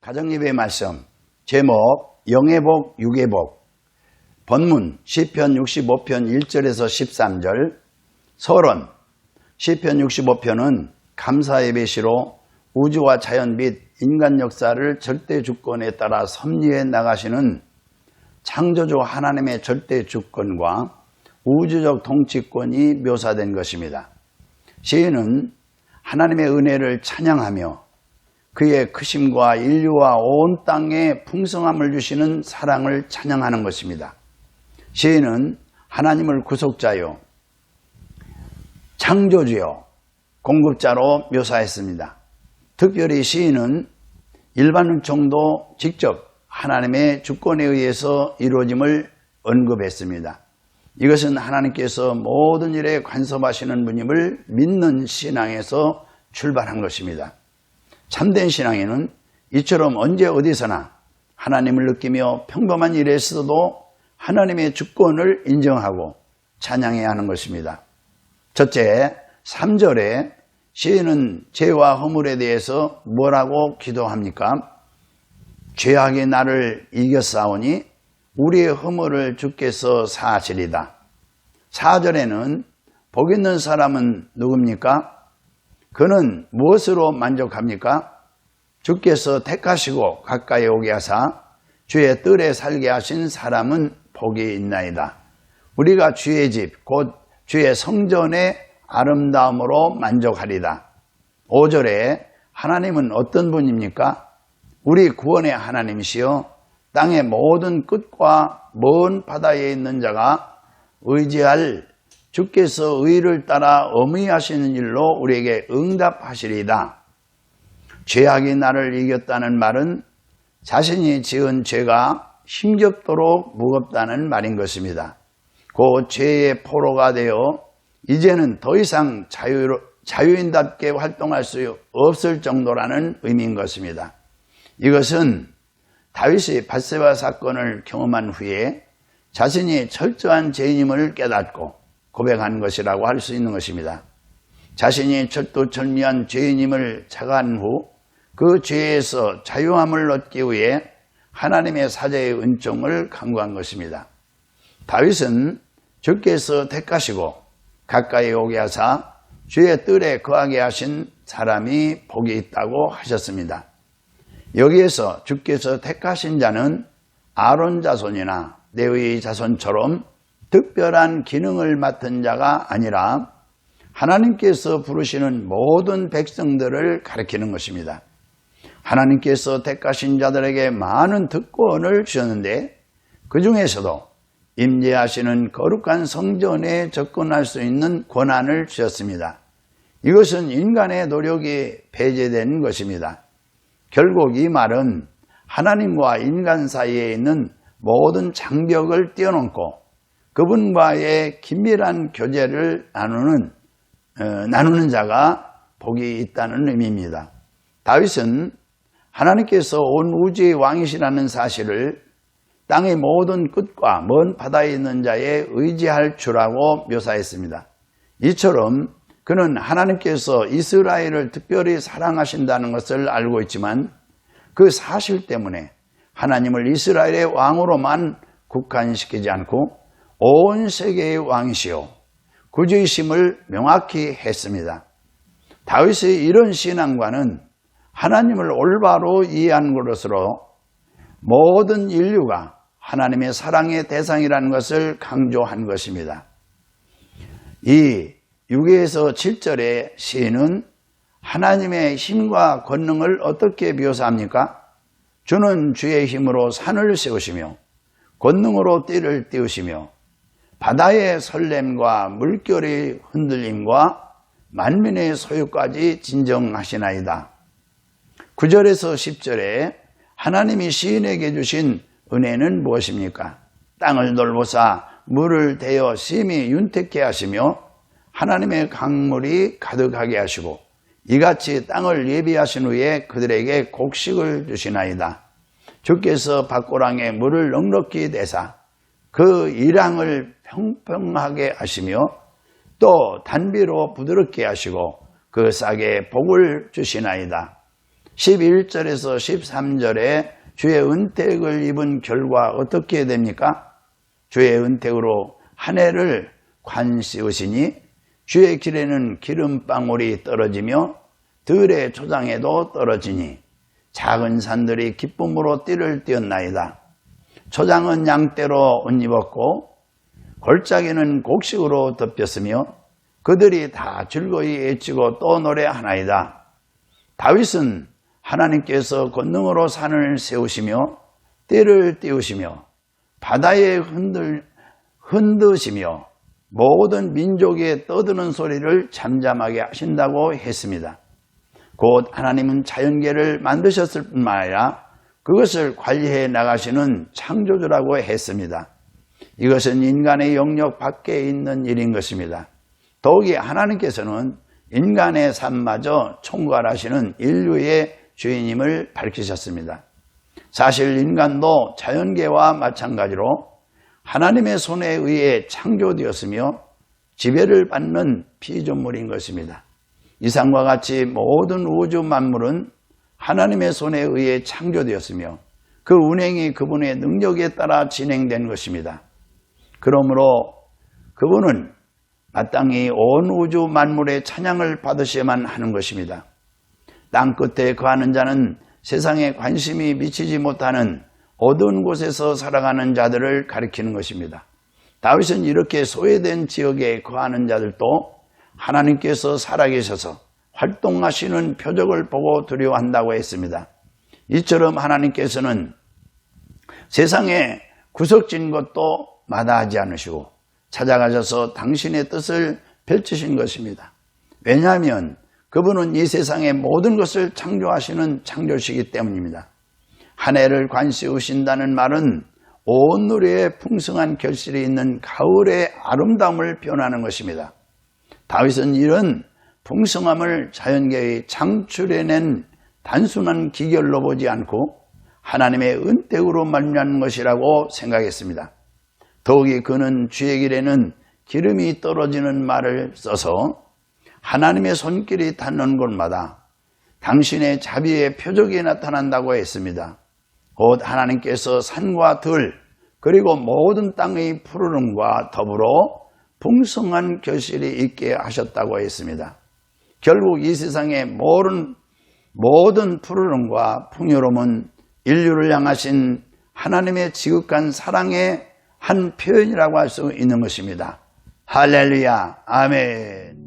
가정예배 말씀 제목 영예복 유계복. 본문 시편 65편 1절에서 13절. 서론. 시편 65편은 감사의 배시로 우주와 자연 및 인간 역사를 절대 주권에 따라 섭리해 나가시는 창조주 하나님의 절대 주권과 우주적 통치권이 묘사된 것입니다. 시인은 하나님의 은혜를 찬양하며 그의 크심과 인류와 온 땅에 풍성함을 주시는 사랑을 찬양하는 것입니다. 시인은 하나님을 구속자요, 창조주요, 공급자로 묘사했습니다. 특별히 시인은 일반 은총도 직접 하나님의 주권에 의해서 이루어짐을 언급했습니다. 이것은 하나님께서 모든 일에 간섭하시는 분임을 믿는 신앙에서 출발한 것입니다. 참된 신앙에는 이처럼 언제 어디서나 하나님을 느끼며 평범한 일에서도 하나님의 주권을 인정하고 찬양해야 하는 것입니다. 첫째, 3절에 시인은 죄와 허물에 대해서 뭐라고 기도합니까? 죄악이 나를 이겼사오니 우리의 허물을 주께서 사하시리다. 4절에는 복 있는 사람은 누굽니까? 그는 무엇으로 만족합니까? 주께서 택하시고 가까이 오게 하사 주의 뜰에 살게 하신 사람은 복이 있나이다. 우리가 주의 집, 곧 주의 성전의 아름다움으로 만족하리다. 5절에 하나님은 어떤 분입니까? 우리 구원의 하나님이시여 땅의 모든 끝과 먼 바다에 있는 자가 의지할 주께서 의를 따라 어미하시는 일로 우리에게 응답하시리다. 죄악이 나를 이겼다는 말은 자신이 지은 죄가 힘겹도록 무겁다는 말인 것입니다. 그 죄의 포로가 되어 이제는 더 이상 자유, 자유인답게 활동할 수 없을 정도라는 의미인 것입니다. 이것은 다윗이 바세바 사건을 경험한 후에 자신이 철저한 죄인임을 깨닫고 고백한 것이라고 할 수 있는 것입니다. 자신이 철두철미한 죄인임을 자각한 후 그 죄에서 자유함을 얻기 위해 하나님의 사제의 은총을 강구한 것입니다. 다윗은 주께서 택하시고 가까이 오게 하사 주의 뜰에 거하게 하신 사람이 복이 있다고 하셨습니다. 여기에서 주께서 택하신 자는 아론 자손이나 레위 자손처럼 특별한 기능을 맡은 자가 아니라 하나님께서 부르시는 모든 백성들을 가리키는 것입니다. 하나님께서 택하신 자들에게 많은 특권을 주셨는데 그 중에서도 임재하시는 거룩한 성전에 접근할 수 있는 권한을 주셨습니다. 이것은 인간의 노력이 배제된 것입니다. 결국 이 말은 하나님과 인간 사이에 있는 모든 장벽을 뛰어넘고 그분과의 긴밀한 교제를 나누는 어, 나누는 자가 복이 있다는 의미입니다. 다윗은 하나님께서 온 우주의 왕이시라는 사실을 땅의 모든 끝과 먼 바다에 있는 자에 의지할 주라고 묘사했습니다. 이처럼 그는 하나님께서 이스라엘을 특별히 사랑하신다는 것을 알고 있지만 그 사실 때문에 하나님을 이스라엘의 왕으로만 국한시키지 않고 온 세계의 왕이시오 구주이심을 명확히 했습니다. 다윗의 이런 신앙과는 하나님을 올바로 이해한 것으로 모든 인류가 하나님의 사랑의 대상이라는 것을 강조한 것입니다. 이 6에서 7절의 시인은 하나님의 힘과 권능을 어떻게 묘사합니까? 주는 주의 힘으로 산을 세우시며 권능으로 띠를 띄우시며 바다의 설렘과 물결의 흔들림과 만민의 소유까지 진정하시나이다. 9절에서 10절에 하나님이 시인에게 주신 은혜는 무엇입니까? 땅을 돌보사 물을 대어 심히 윤택케 하시며 하나님의 강물이 가득하게 하시고 이같이 땅을 예비하신 후에 그들에게 곡식을 주시나이다. 주께서 밭고랑에 물을 넉넉히 내사 그 이랑을 평평하게 하시며 또 단비로 부드럽게 하시고 그 싹에 복을 주시나이다. 11절에서 13절에 주의 은택을 입은 결과 어떻게 됩니까? 주의 은택으로 한 해를 관 씌우시니 주의 길에는 기름방울이 떨어지며 들의 초장에도 떨어지니 작은 산들이 기쁨으로 띠를 띄었나이다. 초장은 양떼로 옷 입었고 골짜기는 곡식으로 덮였으며 그들이 다 즐거이 외치고 또 노래하나이다. 다윗은 하나님께서 권능으로 산을 세우시며 띠를 띄우시며 바다에 흔들, 흔드시며 모든 민족의 떠드는 소리를 잠잠하게 하신다고 했습니다. 곧 하나님은 자연계를 만드셨을 뿐만 아니라 그것을 관리해 나가시는 창조주라고 했습니다. 이것은 인간의 영역 밖에 있는 일인 것입니다. 더욱이 하나님께서는 인간의 삶마저 총괄하시는 인류의 주인임을 밝히셨습니다. 사실 인간도 자연계와 마찬가지로 하나님의 손에 의해 창조되었으며 지배를 받는 피조물인 것입니다. 이상과 같이 모든 우주 만물은 하나님의 손에 의해 창조되었으며 그 운행이 그분의 능력에 따라 진행된 것입니다. 그러므로 그분은 마땅히 온 우주 만물의 찬양을 받으셔야만 하는 것입니다. 땅 끝에 거하는 자는 세상에 관심이 미치지 못하는 어두운 곳에서 살아가는 자들을 가리키는 것입니다. 다윗은 이렇게 소외된 지역에 거하는 자들도 하나님께서 살아계셔서 활동하시는 표적을 보고 두려워한다고 했습니다. 이처럼 하나님께서는 세상에 구석진 것도 마다하지 않으시고 찾아가셔서 당신의 뜻을 펼치신 것입니다. 왜냐하면 그분은 이 세상의 모든 것을 창조하시는 창조시기 때문입니다. 한 해를 관시우신다는 말은 온 누리에 풍성한 결실이 있는 가을의 아름다움을 표현하는 것입니다. 다윗은 이런 풍성함을 자연계의 창출해낸 단순한 기결로 보지 않고 하나님의 은택으로 말미암는 것이라고 생각했습니다. 더욱이 그는 주의 길에는 기름이 떨어지는 말을 써서 하나님의 손길이 닿는 곳마다 당신의 자비의 표적이 나타난다고 했습니다. 곧 하나님께서 산과 들 그리고 모든 땅의 푸르름과 더불어 풍성한 결실이 있게 하셨다고 했습니다. 결국 이 세상의 모든, 모든 푸르름과 풍요로움은 인류를 향하신 하나님의 지극한 사랑의 한 표현이라고 할 수 있는 것입니다. 할렐루야, 아멘.